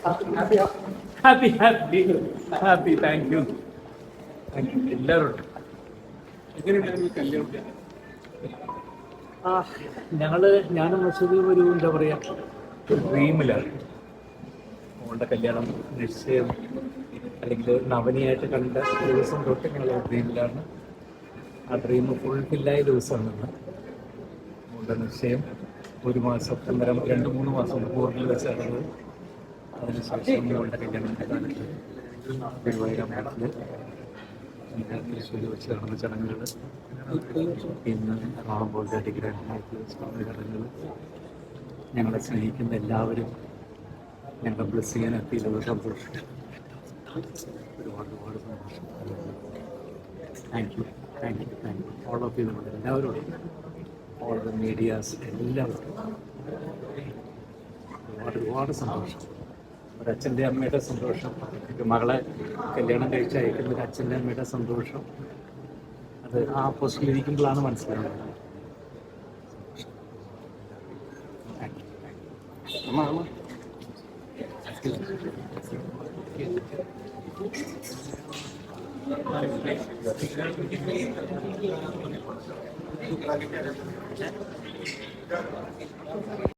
Happy happy happy thank you thank you എല്ലാവരും ഞങ്ങൾ ഞാനും മസൂദി ഒരു എന്താ പറയാ ഡ്രീമിലാണ് മോളുടെ കല്യാണം നിശ്ചയം അല്ലെങ്കിൽ നവനിയായിട്ട് കണ്ട ദിവസം തൊട്ട് ഞങ്ങൾ ഡ്രീമിലാണ് ആ ഡ്രീം ഫുൾഫില്ലായ ദിവസമാണ് മോളുടെ നിശ്ചയം. ഒരു മാസം ഒന്നര രണ്ട് മൂന്ന് മാസം കൂടുതൽ വെച്ചാണ് നടന്ന ചടങ്ങുകൾ ഇന്ന് എറണാകുളം പോലത്തെ ഞങ്ങളെ സ്നേഹിക്കുന്ന എല്ലാവരും ഞങ്ങളെ ബ്ലസ് ചെയ്യാൻ എത്തിയിട്ടുള്ള സന്തോഷം. ഒരുപാട് ഒരുപാട് സന്തോഷം. Thank you thank you thank you all of you എല്ലാവരോടും ഓൾ ദ മീഡിയാസ് എല്ലാവർക്കും ഒരുപാട് ഒരുപാട് സന്തോഷം. ഒരു അച്ഛന്റെ അമ്മയുടെ സന്തോഷം ഒരു മകളെ കല്യാണം കഴിച്ച് അയക്കുന്ന ഒരു അച്ഛന്റെ അമ്മയുടെ സന്തോഷം. അത് ആ പോസ്റ്റിൽ ഇരിക്കുമ്പോഴാണ് you,